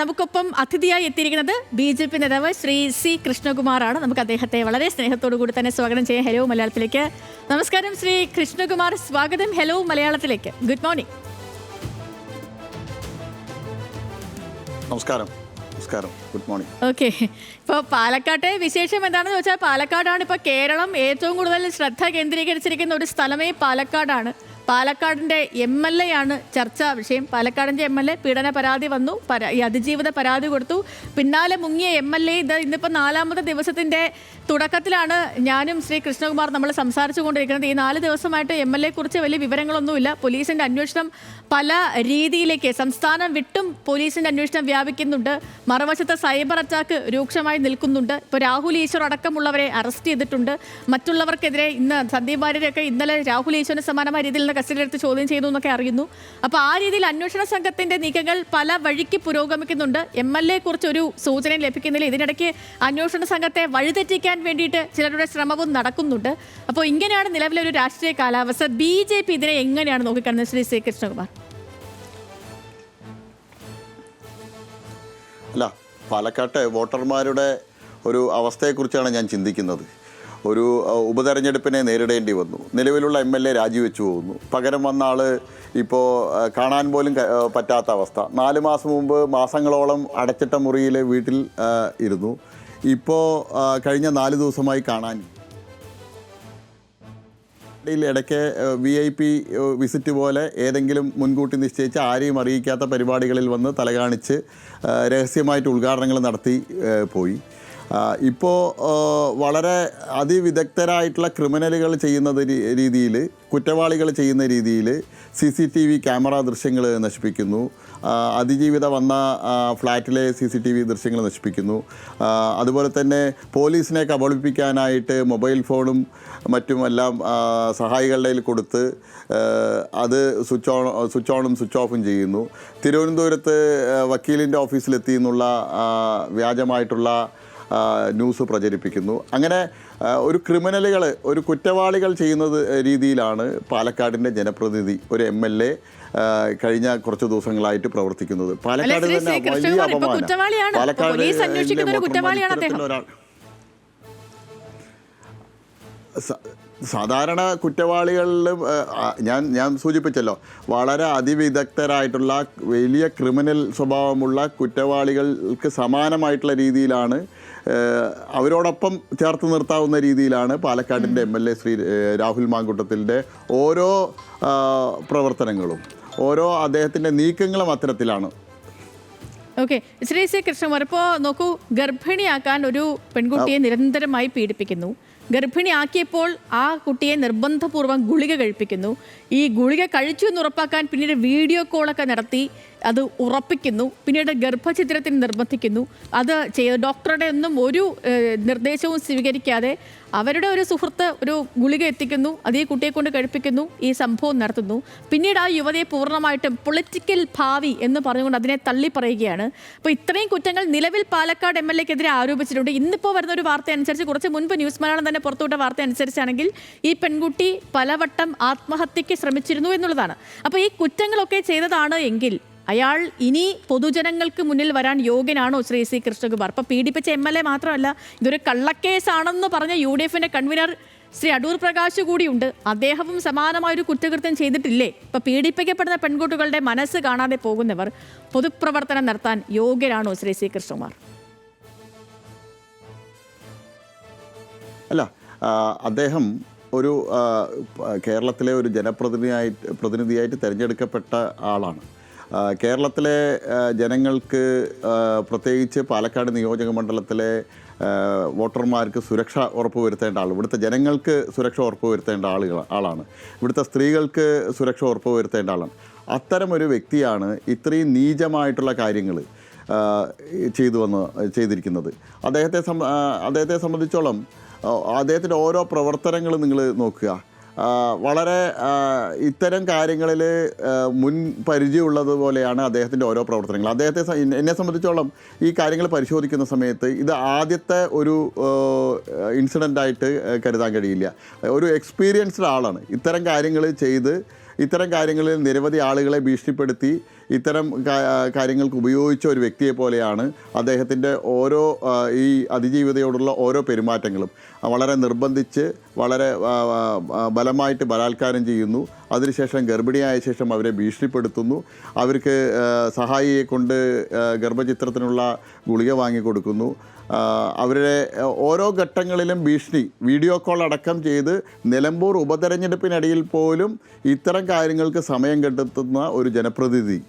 നമുക്കൊപ്പം അതിഥിയായി എത്തിയിരിക്കുന്നത് ബി ജെ പി നേതാവ് ശ്രീ സി കൃഷ്ണകുമാറാണ്. നമുക്ക് അദ്ദേഹത്തെ വളരെ സ്നേഹത്തോടു കൂടി തന്നെ സ്വാഗതം ചെയ്യാം ഹലോ മലയാളത്തിലേക്ക്. നമസ്കാരം ശ്രീ കൃഷ്ണകുമാർ. സ്വാഗതം ഹലോ മലയാളത്തിലേക്ക്. ഗുഡ് മോർണിംഗ് നമസ്കാരം. നമസ്കാരം. ഗുഡ് മോർണിംഗ് ഓക്കെ ഇപ്പോൾ പാലക്കാട്ടെ വിശേഷം എന്താണെന്ന് വെച്ചാൽ പാലക്കാടാണ് ഇപ്പോൾ കേരളം ഏറ്റവും കൂടുതൽ ശ്രദ്ധ കേന്ദ്രീകരിച്ചിരിക്കുന്ന ഒരു സ്ഥലമേ പാലക്കാടാണ്. പാലക്കാടിന്റെ എം എൽ എ ആണ് ചർച്ചാ വിഷയം. പാലക്കാടിന്റെ എം എൽ എ പീഡന പരാതി വന്നു പരാ ഈ അതിജീവിത പരാതി കൊടുത്തു. പിന്നാലെ മുങ്ങിയ എം എൽ എ ഇത് ഇന്നിപ്പോൾ നാലാമത്തെ ദിവസത്തിന്റെ തുടക്കത്തിലാണ് ഞാനും ശ്രീ കൃഷ്ണകുമാർ നമ്മൾ സംസാരിച്ചു കൊണ്ടിരിക്കുന്നത് ഈ നാല് ദിവസമായിട്ട് എം എൽ എ കുറിച്ച് വലിയ വിവരങ്ങളൊന്നുമില്ല. പോലീസിന്റെ അന്വേഷണം പല രീതിയിലേക്ക് സംസ്ഥാനം വിട്ടും പോലീസിന്റെ അന്വേഷണം വ്യാപിക്കുന്നുണ്ട്. മറുവശത്ത് സൈബർ അറ്റാക്ക് രൂക്ഷമായി നിൽക്കുന്നുണ്ട്. ഇപ്പോൾ രാഹുൽ ഈശ്വർ അടക്കമുള്ളവരെ അറസ്റ്റ് ചെയ്തിട്ടുണ്ട്. മറ്റുള്ളവർക്കെതിരെ ഇന്ന് സന്ദീപ് വാര്യരൊക്കെ ഇന്നലെ രാഹുൽ ഈശ്വറിന് സമാനമായ രീതിയിൽ നിന്ന് കസ്റ്റഡിയിലെടുത്ത് ചോദ്യം ചെയ്തു എന്നൊക്കെ അറിയുന്നു. അപ്പോൾ ആ രീതിയിൽ അന്വേഷണ സംഘത്തിന്റെ നീക്കങ്ങൾ പല വഴിക്ക് പുരോഗമിക്കുന്നുണ്ട്. എം എൽ എ കുറിച്ചൊരു സൂചന ലഭിക്കുന്നില്ല. ഇതിനിടയ്ക്ക് അന്വേഷണ സംഘത്തെ വഴിതെറ്റിക്കാൻ വേണ്ടിയിട്ട് ചിലരുടെ ശ്രമവും നടക്കുന്നുണ്ട്. അപ്പോൾ ഇങ്ങനെയാണ് നിലവിലെ ഒരു രാഷ്ട്രീയ കാലാവസ്ഥ. ബി ജെ പി ഇതിനെ എങ്ങനെയാണ് നോക്കിക്കാണുന്നത്? ശ്രീ സി കൃഷ്ണകുമാർ. അല്ല പാലക്കാട്ടെ വോട്ടർമാരുടെ ഒരു അവസ്ഥയെക്കുറിച്ചാണ് ഞാൻ ചിന്തിക്കുന്നത്. ഒരു ഉപതെരഞ്ഞെടുപ്പിനെ നേരിടേണ്ടി വന്നു. നിലവിലുള്ള എം എൽ എ രാജിവെച്ചു പോകുന്നു. പകരം വന്ന ആൾ ഇപ്പോൾ കാണാൻ പോലും പറ്റാത്ത അവസ്ഥ. നാല് മാസം മുമ്പ് മാസങ്ങളോളം അടച്ചിട്ട മുറിയിൽ വീട്ടിൽ ഇരുന്നു. ഇപ്പോൾ കഴിഞ്ഞ നാല് ദിവസമായി കാണാൻ. ഇടയ്ക്ക് വി ഐ പി വിസിറ്റ് പോലെ ഏതെങ്കിലും മുൻകൂട്ടി നിശ്ചയിച്ച് ആരെയും അറിയിക്കാത്ത പരിപാടികളിൽ വന്ന് തലകാണിച്ച് രഹസ്യമായിട്ട് ഉദ്ഘാടനങ്ങൾ നടത്തി പോയി. ഇപ്പോൾ വളരെ അതിവിദഗ്ധരായിട്ടുള്ള ക്രിമിനലുകൾ ചെയ്യുന്ന രീതിയിൽ കുറ്റവാളികൾ ചെയ്യുന്ന രീതിയിൽ C C T V camera ദൃശ്യങ്ങൾ നശിപ്പിക്കുന്നു. അതിജീവിത വന്ന ഫ്ലാറ്റിലെ സി സി ടി വി ദൃശ്യങ്ങൾ നശിപ്പിക്കുന്നു. അതുപോലെ തന്നെ പോലീസിനെ കബളിപ്പിക്കാനായിട്ട് മൊബൈൽ ഫോണും മറ്റുമെല്ലാം സഹായികളുടെ കയ്യിൽ കൊടുത്ത് അത് സ്വിച്ച് ഓൺ സ്വിച്ച് ഓണും സ്വിച്ച് ഓഫും ചെയ്യുന്നു. തിരുവനന്തപുരത്ത് വക്കീലിന്റെ ഓഫീസിലെത്തി എന്നുള്ള വ്യാജമായിട്ടുള്ള ന്യൂസ് പ്രചരിപ്പിക്കുന്നു അങ്ങനെ ഒരു ക്രിമിനലുകൾ ഒരു കുറ്റവാളികൾ ചെയ്യുന്നത് രീതിയിലാണ് പാലക്കാടിന്റെ ജനപ്രതിനിധി ഒരു എം എൽ എ കഴിഞ്ഞ കുറച്ച് ദിവസങ്ങളായിട്ട് പ്രവർത്തിക്കുന്നത് പാലക്കാട് തന്നെ. വലിയ അപമാനം പാലക്കാട്. ഒരാൾ സാധാരണ കുറ്റവാളികളിലും ഞാൻ ഞാൻ സൂചിപ്പിച്ചല്ലോ വളരെ അതിവിദഗ്ധരായിട്ടുള്ള വലിയ ക്രിമിനൽ സ്വഭാവമുള്ള കുറ്റവാളികൾക്ക് സമാനമായിട്ടുള്ള രീതിയിലാണ് അവരോടൊപ്പം ചേർത്ത് നിർത്താവുന്ന രീതിയിലാണ് പാലക്കാടിന്റെ M L A Shri Rahul മാങ്കുട്ടത്തിന്റെ ഓരോ പ്രവർത്തനങ്ങളും ഓരോ അദ്ദേഹത്തിന്റെ നീക്കങ്ങളും അത്തരത്തിലാണ്. ഓക്കെ ശ്രീ സി കൃഷ്ണകുമാർ ഇപ്പോൾ നോക്കൂ ഗർഭിണിയാക്കാൻ ഒരു പെൺകുട്ടിയെ നിരന്തരമായി പീഡിപ്പിക്കുന്നു. ഗർഭിണിയാക്കിയപ്പോൾ ആ കുട്ടിയെ നിർബന്ധപൂർവം ഗുളിക കഴിപ്പിക്കുന്നു. ഈ ഗുളിക കഴിച്ചു എന്ന് ഉറപ്പാക്കാൻ പിന്നീട് വീഡിയോ കോളൊക്കെ നടത്തി. അത് ഉറപ്പിക്കുന്നു പിന്നീട് ഗർഭഛിദ്രത്തിന് നിർബന്ധിക്കുന്നു. അത് ചെയ്ത് ഡോക്ടറുടെ ഒന്നും ഒരു നിർദ്ദേശവും സ്വീകരിക്കാതെ അവരുടെ ഒരു സുഹൃത്ത് ഒരു ഗുളിക എത്തിക്കുന്നു അത് ഈ കുട്ടിയെ കൊണ്ട് കഴിപ്പിക്കുന്നു ഈ സംഭവം നടത്തുന്നു. പിന്നീട് ആ യുവതിയെ പൂർണമായിട്ടും പൊളിറ്റിക്കൽ ഭാവി എന്ന് പറഞ്ഞുകൊണ്ട് അതിനെ തള്ളി പറയുകയാണ് അപ്പോൾ ഇത്രയും കുറ്റങ്ങൾ നിലവിൽ പാലക്കാട് എം എൽ എക്കെതിരെ ആരോപിച്ചിട്ടുണ്ട്. ഇന്നിപ്പോൾ വരുന്ന ഒരു വാർത്ത അനുസരിച്ച് കുറച്ച് മുൻപ് ന്യൂസ് മലയാളം തന്നെ പുറത്തുവിട്ട വാർത്ത അനുസരിച്ചാണെങ്കിൽ ഈ പെൺകുട്ടി പലവട്ടം ആത്മഹത്യയ്ക്ക് ശ്രമിച്ചിരുന്നു എന്നുള്ളതാണ്. അപ്പോൾ ഈ കുറ്റങ്ങളൊക്കെ ചെയ്തതാണ് എങ്കിൽ അയാൾ ഇനി പൊതുജനങ്ങൾക്ക് മുന്നിൽ വരാൻ യോഗ്യനാണോ ശ്രീ സി കൃഷ്ണകുമാർ? അപ്പം പീഡിപ്പിച്ച എം എൽ എ മാത്രമല്ല ഇതൊരു കള്ളക്കേസാണെന്ന് പറഞ്ഞ യു ഡി എഫിന്റെ കൺവീനർ ശ്രീ അടൂർ പ്രകാശ് കൂടിയുണ്ട്. അദ്ദേഹവും സമാനമായ ഒരു കുറ്റകൃത്യം ചെയ്തിട്ടില്ലേ? ഇപ്പൊ പീഡിപ്പിക്കപ്പെടുന്ന പെൺകുട്ടികളുടെ മനസ്സ് കാണാതെ പോകുന്നവർ പൊതുപ്രവർത്തനം നടത്താൻ യോഗ്യരാണോ ശ്രീ സി കൃഷ്ണകുമാർ? അല്ല അദ്ദേഹം ഒരു കേരളത്തിലെ ഒരു ജനപ്രതിനിധിയായി പ്രതിനിധിയായിട്ട് തിരഞ്ഞെടുക്കപ്പെട്ട ആളാണ്. കേരളത്തിലെ ജനങ്ങൾക്ക് പ്രത്യേകിച്ച് പാലക്കാട് നിയോജക മണ്ഡലത്തിലെ വോട്ടർമാർക്ക് സുരക്ഷ ഉറപ്പുവരുത്തേണ്ട ആൾ ഇവിടുത്തെ ജനങ്ങൾക്ക് സുരക്ഷ ഉറപ്പുവരുത്തേണ്ട ആളുകൾ ആളാണ്. ഇവിടുത്തെ സ്ത്രീകൾക്ക് സുരക്ഷ ഉറപ്പ് വരുത്തേണ്ട ആളാണ്. അത്തരമൊരു വ്യക്തിയാണ് ഇത്രയും നീചമായിട്ടുള്ള കാര്യങ്ങൾ ചെയ്തു വന്ന് ചെയ്തിരിക്കുന്നത്. അദ്ദേഹത്തെ അദ്ദേഹത്തെ സംബന്ധിച്ചോളം അദ്ദേഹത്തിന്റെ ഓരോ പ്രവർത്തനങ്ങളും നിങ്ങൾ നോക്കുക. വളരെ ഇത്തരം കാര്യങ്ങളിൽ മുൻ പരിചയമുള്ളതുപോലെയാണ് അദ്ദേഹത്തിന്റെ ഓരോ പ്രവർത്തനങ്ങൾ. അദ്ദേഹത്തെ എന്നെ സംബന്ധിച്ചോളം ഈ കാര്യങ്ങൾ പരിശോധിക്കുന്ന സമയത്ത് ഇത് ആദ്യത്തെ ഒരു ഇൻസിഡന്റായിട്ട് കരുതാൻ കഴിയില്ല. ഒരു എക്സ്പീരിയൻസ്ഡ് ആളാണ്. ഇത്തരം കാര്യങ്ങൾ ചെയ്ത് ഇത്തരം കാര്യങ്ങളിൽ നിരവധി ആളുകളെ ഭീഷണിപ്പെടുത്തി ഇത്തരം കാര്യങ്ങൾക്ക് ഉപയോഗിച്ച ഒരു വ്യക്തിയെ പോലെയാണ് അദ്ദേഹത്തിന്റെ ഓരോ ഈ അതിജീവിതയോടുള്ള ഓരോ പെരുമാറ്റങ്ങളും. വളരെ നിർബന്ധിച്ച് വളരെ ബലമായിട്ട് ബലാത്കാരം ചെയ്യുന്നു. അതിനുശേഷം ഗർഭിണിയായ ശേഷം അവരെ ഭീഷണിപ്പെടുത്തുന്നു. അവർക്ക് സഹായിയെ കൊണ്ട് ഗർഭചിത്രത്തിനുള്ള ഗുളിക വാങ്ങിക്കൊടുക്കുന്നു അവരുടെ ഓരോ ഘട്ടങ്ങളിലും ഭീഷണി വീഡിയോ കോൾ അടക്കം ചെയ്ത് നിലമ്പൂർ ഉപതെരഞ്ഞെടുപ്പിനിടയിൽ പോലും ഇത്തരം കാര്യങ്ങൾക്ക് സമയം കണ്ടെത്തുന്ന ഒരു ജനപ്രതിനിധി.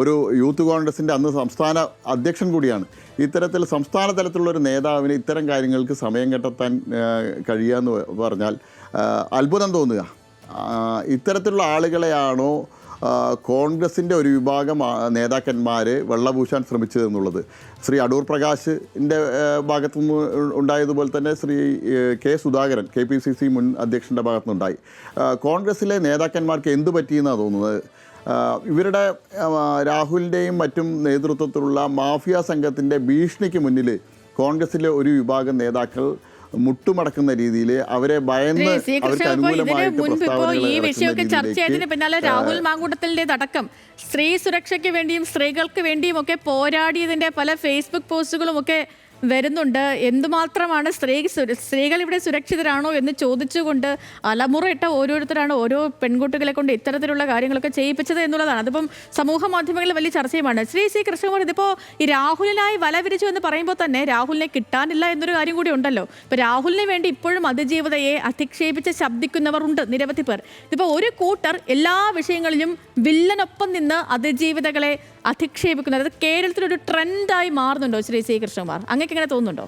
ഒരു യൂത്ത് കോൺഗ്രസിന്റെ അന്ന് സംസ്ഥാന അധ്യക്ഷൻ കൂടിയാണ്. ഇത്തരത്തിൽ സംസ്ഥാന തലത്തിലുള്ള ഒരു നേതാവിന് ഇത്തരം കാര്യങ്ങൾക്ക് സമയം കണ്ടെത്താൻ കഴിയുക എന്ന് പറഞ്ഞാൽ അത്ഭുതം തോന്നുക. ഇത്തരത്തിലുള്ള ആളുകളെയാണോ കോൺഗ്രസിന്റെ ഒരു വിഭാഗം നേതാക്കന്മാർ വെള്ളപൂശാൻ ശ്രമിച്ചത് എന്നുള്ളത് ശ്രീ അടൂർ പ്രകാശിന്റെ ഭാഗത്തു നിന്ന് ഉണ്ടായതുപോലെ തന്നെ Shri K Sudhakaran K P C C മുൻ അധ്യക്ഷന്റെ ഭാഗത്തുനിന്നുണ്ടായി. കോൺഗ്രസിലെ നേതാക്കന്മാർക്ക് എന്തു പറ്റിയെന്നാണ് തോന്നുന്നത്? ഇവരുടെ രാഹുലിന്റെയും മറ്റും നേതൃത്വത്തിലുള്ള മാഫിയ സംഘത്തിന്റെ ഭീഷണിക്ക് മുന്നിൽ കോൺഗ്രസിലെ ഒരു വിഭാഗം നേതാക്കൾ മുട്ടുമടക്കുന്ന രീതിയിൽ അവരെ ഭയന്ന് അവർക്ക് അനുകൂലമായിട്ട് ഈ വിഷയമൊക്കെ ചർച്ച ചെയ്തതിന് പിന്നാലെ രാഹുൽ മാങ്കൂട്ടത്തിന്റെതടക്കം സ്ത്രീ സുരക്ഷയ്ക്ക് വേണ്ടിയും സ്ത്രീകൾക്ക് വേണ്ടിയും ഒക്കെ പോരാടിയതിന്റെ പല ഫേസ്ബുക്ക് പോസ്റ്റുകളും ഒക്കെ വരുന്നുണ്ട്. എന്തുമാത്രമാണ് സ്ത്രീ സ്ത്രീകൾ ഇവിടെ സുരക്ഷിതരാണോ എന്ന് ചോദിച്ചുകൊണ്ട് അലമുറയിട്ട ഓരോരുത്തരാണ് ഓരോ പെൺകുട്ടികളെ കൊണ്ട് ഇത്തരത്തിലുള്ള കാര്യങ്ങളൊക്കെ ചെയ്യിപ്പിച്ചത് എന്നുള്ളതാണ്. അതിപ്പം സമൂഹ മാധ്യമങ്ങളിൽ വലിയ ചർച്ചയുമാണ്. ശ്രീ സി കൃഷ്ണകുമാർ ഇതിപ്പോൾ ഈ രാഹുലിനായി വല വിരിച്ചു എന്ന് പറയുമ്പോൾ തന്നെ രാഹുലിനെ കിട്ടാനില്ല എന്നൊരു കാര്യം കൂടി ഉണ്ടല്ലോ. ഇപ്പം രാഹുലിന് വേണ്ടി ഇപ്പോഴും അതിജീവിതയെ അധിക്ഷേപിച്ച് ശബ്ദിക്കുന്നവർ ഉണ്ട് നിരവധി പേർ. ഇതിപ്പോൾ ഒരു കൂട്ടർ എല്ലാ വിഷയങ്ങളിലും വില്ലനൊപ്പം നിന്ന് അതിജീവിതകളെ അധിക്ഷേപിക്കുന്നത്. അത് കേരളത്തിലൊരു ട്രെൻഡായി മാറുന്നുണ്ടോ ശ്രീ സി കൃഷ്ണകുമാർ അങ്ങക്ക് എങ്ങനെ തോന്നുന്നുണ്ടോ?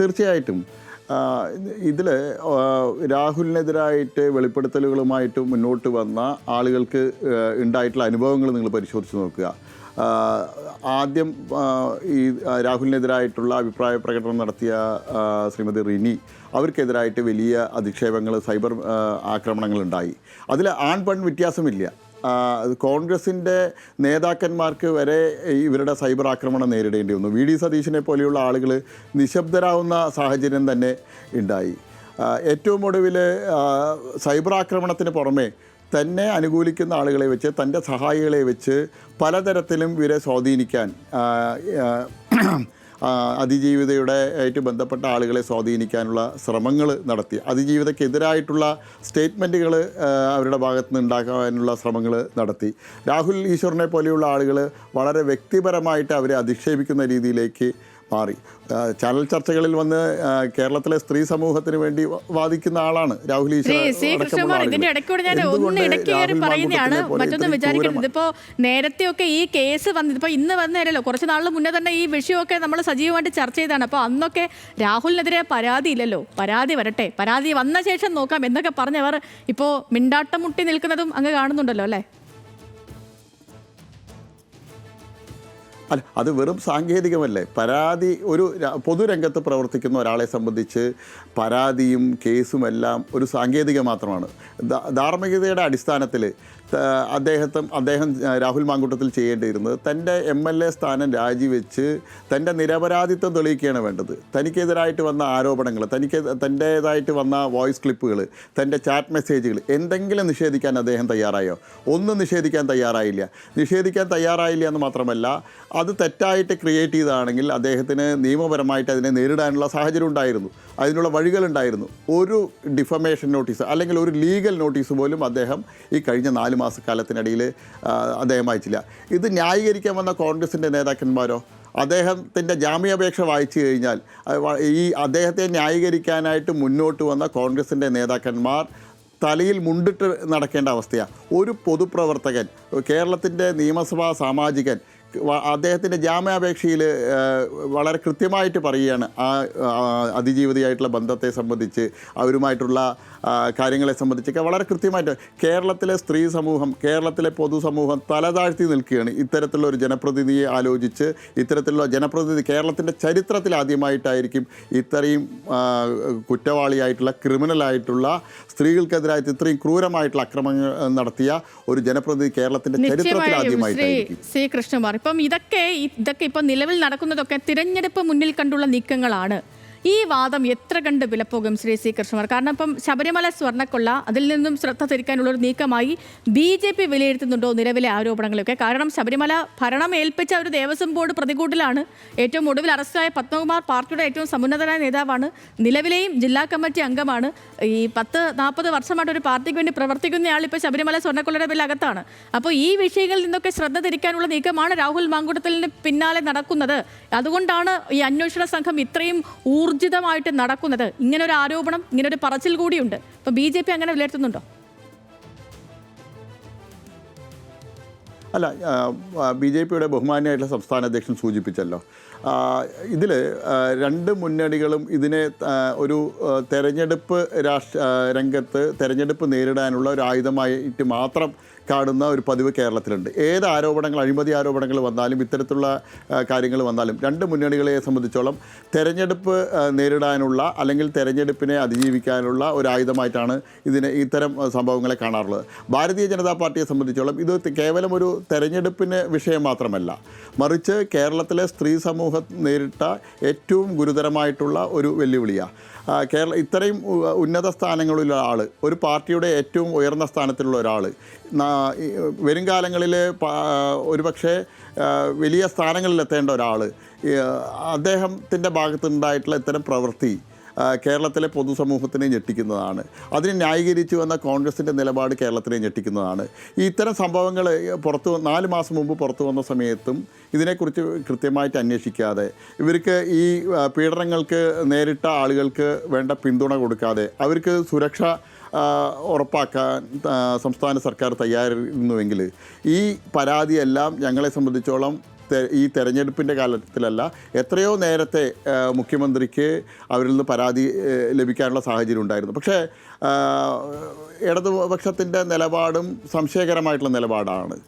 തീർച്ചയായിട്ടും. ഇതിൽ രാഹുലിനെതിരായിട്ട് വെളിപ്പെടുത്തലുകളുമായിട്ട് മുന്നോട്ട് വന്ന ആളുകൾക്ക് ഉണ്ടായിട്ടുള്ള അനുഭവങ്ങൾ നിങ്ങൾ പരിശോധിച്ച് നോക്കുക. ആദ്യം ഈ രാഹുലിനെതിരായിട്ടുള്ള അഭിപ്രായ പ്രകടനം നടത്തിയ ശ്രീമതി റിനി അവർക്കെതിരായിട്ട് വലിയ അധിക്ഷേപങ്ങൾ സൈബർ ആക്രമണങ്ങളുണ്ടായി. അതിൽ ആൺ പെൺ വ്യത്യാസമില്ല. കോൺഗ്രസിന്റെ നേതാക്കന്മാർക്ക് വരെ ഇവരുടെ സൈബർ ആക്രമണം നേരിടേണ്ടി വന്നു. വി. ഡി. സതീശനെ പോലെയുള്ള ആളുകൾ നിശബ്ദരാകുന്ന സാഹചര്യം തന്നെ ഉണ്ടായി. ഏറ്റവും ഒടുവിൽ സൈബർ ആക്രമണത്തിന് പുറമെ തന്നെ അനുകൂലിക്കുന്ന ആളുകളെ വെച്ച് തന്റെ സഹായികളെ വെച്ച് പലതരത്തിലും ഇവരെ സ്വാധീനിക്കാൻ അതിജീവിതയുടെ ആയിട്ട് ബന്ധപ്പെട്ട ആളുകളെ സ്വാധീനിക്കാനുള്ള ശ്രമങ്ങൾ നടത്തി. അതിജീവിതക്കെതിരായിട്ടുള്ള സ്റ്റേറ്റ്മെന്റുകൾ അവരുടെ ഭാഗത്ത് നിന്ന് ഉണ്ടാക്കാനുള്ള ശ്രമങ്ങൾ നടത്തി. രാഹുൽ ഈശ്വറിനെ പോലെയുള്ള ആളുകൾ വളരെ വ്യക്തിപരമായിട്ട് അവരെ അധിക്ഷേപിക്കുന്ന രീതിയിലേക്ക് മാറി. ചാനൽ ചർച്ചകളിൽ വന്ന് കേരളത്തിലെ സ്ത്രീ സമൂഹത്തിന് വേണ്ടി വാദിക്കുന്ന ആളാണ് രാഹുൽ. ഇതിന്റെ ഇടയ്ക്കൂടെ ഞാൻ ഒന്ന് ഇടയ്ക്ക് പറയുന്നതാണ്. മറ്റൊന്ന് വിചാരിക്കുന്നത് മറ്റൊന്നും നേരത്തെ ഇതിപ്പോ നേരത്തെയൊക്കെ ഈ കേസ് വന്നത് ഇപ്പൊ ഇന്ന് വന്നേരല്ലോ. കുറച്ച് നാളിന് മുന്നേ തന്നെ ഈ വിഷയമൊക്കെ നമ്മൾ സജീവമായിട്ട് ചർച്ച ചെയ്താണ് അപ്പോൾ അന്നൊക്കെ രാഹുലിനെതിരെ പരാതി ഇല്ലല്ലോ. പരാതി വരട്ടെ. പരാതി വന്ന ശേഷം നോക്കാം എന്നൊക്കെ പറഞ്ഞവർ ഇപ്പോ മിണ്ടാട്ടം മുട്ടി നിൽക്കുന്നതും അങ്ങ് കാണുന്നുണ്ടല്ലോ അല്ലേ? അല്ല അത് വെറും സാങ്കേതികമല്ലേ? പരാതി ഒരു പൊതുരംഗത്ത് പ്രവർത്തിക്കുന്ന ഒരാളെ സംബന്ധിച്ച് പരാതിയും കേസുമെല്ലാം ഒരു സാങ്കേതിക മാത്രമാണ്. ധാർമ്മികതയുടെ അടിസ്ഥാനത്തിൽ അദ്ദേഹത്തെ അദ്ദേഹം രാഹുൽ മാങ്കൂട്ടത്തിൽ ചെയ്യേണ്ടിയിരുന്നത് തന്റെ എം എൽ എ സ്ഥാനം രാജിവെച്ച് തന്റെ നിരപരാധിത്വം തെളിയിക്കുകയാണ് വേണ്ടത്. തനിക്കെതിരായിട്ട് വന്ന ആരോപണങ്ങൾ തനിക്ക് തന്റേതായിട്ട് വന്ന വോയിസ് ക്ലിപ്പുകൾ തന്റെ ചാറ്റ് മെസ്സേജുകൾ എന്തെങ്കിലും നിഷേധിക്കാൻ അദ്ദേഹം തയ്യാറായോ? ഒന്നും നിഷേധിക്കാൻ തയ്യാറായില്ല. നിഷേധിക്കാൻ തയ്യാറായില്ല എന്ന് മാത്രമല്ല അത് തെറ്റായിട്ട് ക്രിയേറ്റ് ചെയ്താണെങ്കിൽ അദ്ദേഹത്തിന് നിയമപരമായിട്ട് അതിനെ നേരിടാനുള്ള സാഹചര്യം ഉണ്ടായിരുന്നു. അതിനുള്ള വഴികളുണ്ടായിരുന്നു ഒരു ഡിഫമേഷൻ നോട്ടീസ് അല്ലെങ്കിൽ ഒരു ലീഗൽ നോട്ടീസ് പോലും അദ്ദേഹം ഈ കഴിഞ്ഞ നാല് മാസക്കാലത്തിനിടയിൽ അദ്ദേഹം വായിച്ചില്ല. ഇത് ന്യായീകരിക്കാൻ വന്ന കോൺഗ്രസിന്റെ നേതാക്കന്മാരോ? അദ്ദേഹത്തിന്റെ ജാമ്യാപേക്ഷ വായിച്ചു കഴിഞ്ഞാൽ ഈ അദ്ദേഹത്തെ ന്യായീകരിക്കാനായിട്ട് മുന്നോട്ട് വന്ന കോൺഗ്രസിന്റെ നേതാക്കന്മാർ തലയിൽ മുണ്ടിട്ട് നടക്കേണ്ട അവസ്ഥയാണ്. ഒരു പൊതുപ്രവർത്തകൻ കേരളത്തിന്റെ നിയമസഭാ സാമാജികൻ അദ്ദേഹത്തിന്റെ ജാമ്യാപേക്ഷയിൽ വളരെ കൃത്യമായിട്ട് പറയുകയാണ്. ആ അതിജീവിതയായിട്ടുള്ള ബന്ധത്തെ സംബന്ധിച്ച് അവരുമായിട്ടുള്ള കാര്യങ്ങളെ സംബന്ധിച്ചൊക്കെ വളരെ കൃത്യമായിട്ട് കേരളത്തിലെ സ്ത്രീ സമൂഹം കേരളത്തിലെ പൊതുസമൂഹം തലതാഴ്ത്തി നിൽക്കുകയാണ്. ഇത്തരത്തിലുള്ള ഒരു ജനപ്രതിനിധിയെ ആലോചിച്ച് ഇത്തരത്തിലുള്ള ജനപ്രതിനിധി കേരളത്തിന്റെ ചരിത്രത്തിൽ ആദ്യമായിട്ടായിരിക്കും ഇത്രയും കുറ്റവാളിയായിട്ടുള്ള ക്രിമിനലായിട്ടുള്ള സ്ത്രീകൾക്കെതിരായിട്ട് ഇത്രയും ക്രൂരമായിട്ടുള്ള അക്രമങ്ങൾ നടത്തിയ ഒരു ജനപ്രതിനിധി കേരളത്തിന്റെ ചരിത്രത്തിൽ ശ്രീ ആദ്യമായിട്ടായിരിക്കും. കൃഷ്ണകുമാർ ഇപ്പം ഇതൊക്കെ ഇതൊക്കെ ഇപ്പം നിലവിൽ നടക്കുന്നതൊക്കെ തിരഞ്ഞെടുപ്പ് മുന്നിൽ കണ്ടുള്ള നീക്കങ്ങളാണ്. ഈ വാദം എത്ര കണ്ട് വിലപ്പോകും ശ്രീ സി കൃഷ്ണമാർ കാരണം ഇപ്പം ശബരിമല സ്വർണക്കൊള്ള അതിൽ നിന്നും ശ്രദ്ധ തിരിക്കാനുള്ള ഒരു നീക്കമായി ബി ജെ പി വിലയിരുത്തുന്നുണ്ടോ നിലവിലെ ആരോപണങ്ങളൊക്കെ? കാരണം ശബരിമല ഭരണം ഏൽപ്പിച്ച ഒരു ദേവസ്വം ബോർഡ് പ്രതികൂട്ടിലാണ് ഏറ്റവും ഒടുവിൽ അറസ്റ്റായ പത്മകുമാർ പാർട്ടിയുടെ ഏറ്റവും സമുന്നതനായ നേതാവാണ്. നിലവിലെയും ജില്ലാ കമ്മിറ്റി അംഗമാണ്. ഈ പത്ത് നാൽപ്പത് വർഷമായിട്ട് ഒരു പാർട്ടിക്ക് വേണ്ടി പ്രവർത്തിക്കുന്നയാൾ ഇപ്പോൾ ശബരിമല സ്വർണക്കൊള്ളയുടെ ബിൽ അകത്താണ് അപ്പോൾ ഈ വിഷയങ്ങളിൽ നിന്നൊക്കെ ശ്രദ്ധ തിരിക്കാനുള്ള നീക്കമാണ് രാഹുൽ മാങ്കുട്ടത്തിന് പിന്നാലെ നടക്കുന്നത്. അതുകൊണ്ടാണ് ഈ അന്വേഷണ സംഘം ഇത്രയും ഊർജിതമായിട്ട് നടക്കുന്നത്. ഇങ്ങനെ ഒരു ആരോപണം ഇങ്ങനെ ഒരു പറച്ചിൽ കൂടിയുണ്ട്. അപ്പോൾ ബി ജെ പി അങ്ങനെ വിലയിരുത്തുന്നുണ്ടോ? അല്ല ബി ജെ പിയുടെ ബഹുമാന്യമായിട്ടുള്ള സംസ്ഥാന അധ്യക്ഷൻ സൂചിപ്പിച്ചല്ലോ. ഇതിൽ രണ്ട് മുന്നണികളും ഇതിനെ ഒരു തെരഞ്ഞെടുപ്പ് രാഷ്ട്ര രംഗത്ത് തെരഞ്ഞെടുപ്പ് നേരിടാനുള്ള ഒരു ആയുധമായിട്ട് മാത്രം കാണുന്ന ഒരു പതിവ് കേരളത്തിലുണ്ട്. ഏത് ആരോപണങ്ങൾ അഴിമതി ആരോപണങ്ങൾ വന്നാലും ഇത്തരത്തിലുള്ള കാര്യങ്ങൾ വന്നാലും രണ്ട് മുന്നണികളെ സംബന്ധിച്ചോളം തെരഞ്ഞെടുപ്പ് നേരിടാനുള്ള അല്ലെങ്കിൽ തെരഞ്ഞെടുപ്പിനെ അതിജീവിക്കാനുള്ള ഒരു ആയുധമായിട്ടാണ് ഇതിനെ ഇത്തരം സംഭവങ്ങളെ കാണാറുള്ളത്. ഭാരതീയ ജനതാ പാർട്ടിയെ സംബന്ധിച്ചോളം ഇത് കേവലം ഒരു തെരഞ്ഞെടുപ്പിന് വിഷയം മാത്രമല്ല മറിച്ച് കേരളത്തിലെ സ്ത്രീ സമൂഹം നേരിട്ട ഏറ്റവും ഗുരുതരമായിട്ടുള്ള ഒരു വെല്ലുവിളിയാണ് കേരള ഇത്രയും ഉന്നത സ്ഥാനങ്ങളിലുള്ള ആൾ ഒരു പാർട്ടിയുടെ ഏറ്റവും ഉയർന്ന സ്ഥാനത്തിലുള്ള ഒരാൾ വരും കാലങ്ങളിൽ ഒരുപക്ഷെ വലിയ സ്ഥാനങ്ങളിലെത്തേണ്ട ഒരാൾ അദ്ദേഹത്തിന്റെ ഭാഗത്തുണ്ടായിട്ടുള്ള ഇത്തരം പ്രവൃത്തി കേരളത്തിലെ പൊതുസമൂഹത്തിനെ ഞെട്ടിക്കുന്നതാണ്. അതിനെ ന്യായീകരിച്ചു വന്ന കോൺഗ്രസിന്റെ നിലപാട് കേരളത്തിനെ ഞെട്ടിക്കുന്നതാണ്. ഇത്തരം സംഭവങ്ങൾ പുറത്തു നാല് മാസം മുമ്പ് പുറത്തു വന്ന സമയത്തും ഇതിനെക്കുറിച്ച് കൃത്യമായിട്ട് അന്വേഷിക്കാതെ ഇവർക്ക് ഈ പീഡനങ്ങൾക്ക് നേരിട്ട ആളുകൾക്ക് വേണ്ട പിന്തുണ കൊടുക്കാതെ അവർക്ക് സുരക്ഷ ഉറപ്പാക്കാൻ സംസ്ഥാന സർക്കാർ തയ്യാറിരുന്നുവെങ്കിൽ ഈ പരാതിയെല്ലാം ഞങ്ങളെ സംബന്ധിച്ചോളം ഈ തെരഞ്ഞെടുപ്പിന്റെ കാലത്തിലല്ല എത്രയോ നേരത്തെ മുഖ്യമന്ത്രിക്ക് അവരിൽ നിന്ന് പരാതി ലഭിക്കാനുള്ള സാഹചര്യം ഉണ്ടായിരുന്നു. പക്ഷേ ഇടതുപക്ഷത്തിന്റെ നിലപാടും സംശയകരമായിട്ടുള്ള നിലപാടാണ്.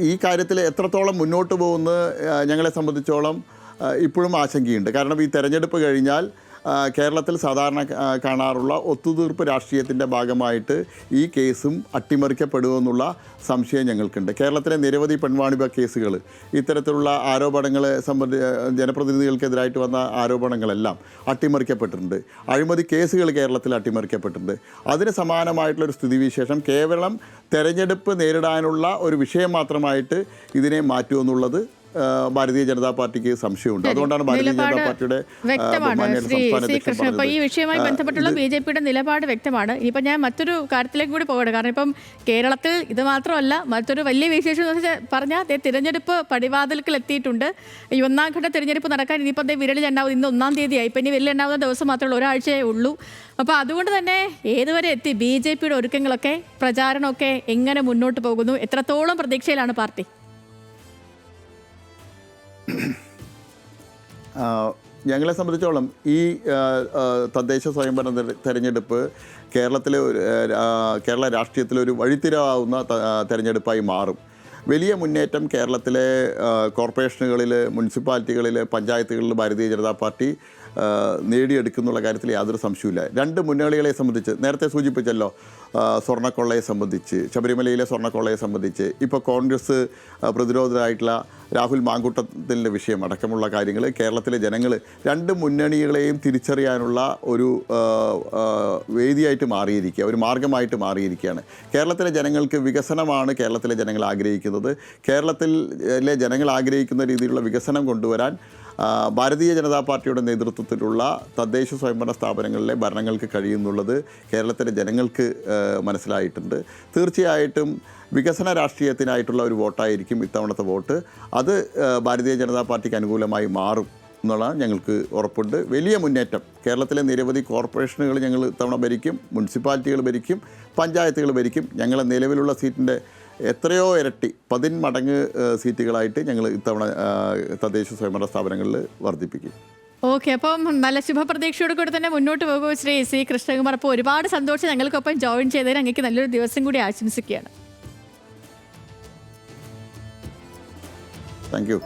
ഈ- കാര്യത്തിൽ എത്രത്തോളം മുന്നോട്ട് പോകുന്ന ഞങ്ങളെ സംബന്ധിച്ചോളം ഇപ്പോഴും ആശങ്കയുണ്ട്. കാരണം ഈ തെരഞ്ഞെടുപ്പ് കഴിഞ്ഞാൽ കേരളത്തിൽ സാധാരണ കാണാറുള്ള ഒത്തുതീർപ്പ് രാഷ്ട്രീയത്തിന്റെ ഭാഗമായിട്ട് ഈ കേസും അട്ടിമറിക്കപ്പെടുമെന്നുള്ള സംശയം ഞങ്ങൾക്കുണ്ട്. കേരളത്തിലെ നിരവധി പെൺവാണിഭ കേസുകൾ ഇത്തരത്തിലുള്ള ആരോപണങ്ങളെ സംബന്ധി ജനപ്രതിനിധികൾക്കെതിരായിട്ട് വന്ന ആരോപണങ്ങളെല്ലാം അട്ടിമറിക്കപ്പെട്ടിട്ടുണ്ട്. അഴിമതി കേസുകൾ കേരളത്തിൽ അട്ടിമറിക്കപ്പെട്ടിട്ടുണ്ട്. അതിന് സമാനമായിട്ടുള്ളൊരു സ്ഥിതിവിശേഷം കേവലം തെരഞ്ഞെടുപ്പ് നേരിടാനുള്ള ഒരു വിഷയം മാത്രമായിട്ട് ഇതിനെ മാറ്റുമെന്നുള്ളത് ഭാരതീയ ജനതാ പാർട്ടിക്ക് സംശയമുണ്ട്. അതുകൊണ്ടാണ് ഭാരതീയ ജനതാ പാർട്ടിയുടെ വ്യക്തമാണ്. ഈ. വിഷയവുമായി ബന്ധപ്പെട്ടുള്ള ബി ജെ പിയുടെ നിലപാട് വ്യക്തമാണ്. ഇനിയിപ്പോൾ ഞാൻ മറ്റൊരു കാര്യത്തിലേക്ക് കൂടി പോകട്ടെ. കാരണം ഇപ്പം കേരളത്തിൽ ഇത് മാത്രമല്ല മറ്റൊരു വലിയ വിശേഷം എന്ന് വെച്ചാൽ പറഞ്ഞാൽ തിരഞ്ഞെടുപ്പ് പടിവാതിൽക്കൽ എത്തിയിട്ടുണ്ട്. ഈ ഒന്നാം ഘട്ട തിരഞ്ഞെടുപ്പ് നടക്കാൻ ഇനിയിപ്പോൾ അതേ വിരൽ ഉണ്ടാവും ഇന്ന് ഒന്നാം തീയതിയായി. ഇപ്പം ഇനി വിരൽ എണ്ണാവുന്ന ദിവസം മാത്രമേ ഉള്ളൂ. ഒരാഴ്ചയേ ഉള്ളൂ. അപ്പോൾ അതുകൊണ്ട് തന്നെ ഏതുവരെ എത്തി? ബി ജെ പിയുടെ ഒരുക്കങ്ങളൊക്കെ പ്രചാരണമൊക്കെ എങ്ങനെ മുന്നോട്ട് പോകുന്നു? എത്രത്തോളം പ്രതീക്ഷയിലാണ് പാർട്ടി? ഞങ്ങളെ സംബന്ധിച്ചോളം ഈ തദ്ദേശ സ്വയംഭരണ തെര- തെരഞ്ഞെടുപ്പ് കേരളത്തിലെ ഒരു കേരള രാഷ്ട്രീയത്തിലെ ഒരു വഴിത്തിരാവുന്ന തെരഞ്ഞെടുപ്പായി മാറും. വലിയ മുന്നേറ്റം കേരളത്തിലെ കോർപ്പറേഷനുകളിൽ മുനിസിപ്പാലിറ്റികളിൽ പഞ്ചായത്തുകളിൽ ഭാരതീയ ജനതാ പാർട്ടി നേടിയെടുക്കുന്നുള്ള കാര്യത്തിൽ യാതൊരു സംശയമില്ല രണ്ട് മുന്നണികളെ സംബന്ധിച്ച് നേരത്തെ സൂചിപ്പിച്ചല്ലോ സ്വർണക്കൊള്ളയെ സംബന്ധിച്ച് ശബരിമലയിലെ സ്വർണക്കൊള്ളയെ സംബന്ധിച്ച് ഇപ്പോൾ കോൺഗ്രസ് പ്രതിരോധരായിട്ടുള്ള രാഹുൽ മാങ്കൂട്ടത്തിന്റെ വിഷയം അടക്കമുള്ള കാര്യങ്ങൾ കേരളത്തിലെ ജനങ്ങൾ രണ്ട് മുന്നണികളെയും തിരിച്ചറിയാനുള്ള ഒരു വേദിയായിട്ട് മാറിയിരിക്കുക ഒരു മാർഗമായിട്ട് മാറിയിരിക്കുകയാണ്. കേരളത്തിലെ ജനങ്ങൾക്ക് വികസനമാണ് കേരളത്തിലെ ജനങ്ങൾ ആഗ്രഹിക്കുന്നത്. കേരളത്തിലെ ജനങ്ങൾ ആഗ്രഹിക്കുന്ന രീതിയിലുള്ള വികസനം കൊണ്ടുവരാൻ ഭാരതീയ ജനതാ പാർട്ടിയുടെ നേതൃത്വത്തിലുള്ള തദ്ദേശ സ്വയംഭരണ സ്ഥാപനങ്ങളിലെ ഭരണങ്ങൾക്ക് കഴിയുന്നുള്ളത് കേരളത്തിലെ ജനങ്ങൾക്ക് മനസ്സിലായിട്ടുണ്ട്. തീർച്ചയായിട്ടും വികസന രാഷ്ട്രീയത്തിനായിട്ടുള്ള ഒരു വോട്ടായിരിക്കും ഇത്തവണത്തെ വോട്ട്. അത് ഭാരതീയ ജനതാ പാർട്ടിക്ക് അനുകൂലമായി മാറും എന്നുള്ള ഞങ്ങൾക്ക് ഉറപ്പുണ്ട്. വലിയ മുന്നേറ്റം. കേരളത്തിലെ നിരവധി കോർപ്പറേഷനുകൾ ഞങ്ങൾ ഇത്തവണ ഭരിക്കും മുനിസിപ്പാലിറ്റികൾ ഭരിക്കും പഞ്ചായത്തുകൾ ഭരിക്കും. ഞങ്ങളെ നിലവിലുള്ള സീറ്റിന്റെ എത്രയോ ഇരട്ടി പതിന്മടങ്ങ് മടങ്ങ് സീറ്റുകളായിട്ട് ഞങ്ങൾ ഇത്തവണ തദ്ദേശ സ്വയംഭരണ സ്ഥാപനങ്ങളിൽ വർദ്ധിപ്പിക്കും. ഓക്കെ അപ്പം നല്ല ശുഭപ്രതീക്ഷയോട് കൂടി തന്നെ മുന്നോട്ട് പോകുമോ ശ്രീ സി കൃഷ്ണകുമാർ. അപ്പോൾ ഒരുപാട് സന്തോഷം ഞങ്ങൾക്കൊപ്പം ജോയിൻ ചെയ്തതിന് അങ്ങേക്ക് നല്ലൊരു ദിവസം കൂടി ആശംസിക്കുകയാണ്. Thank you.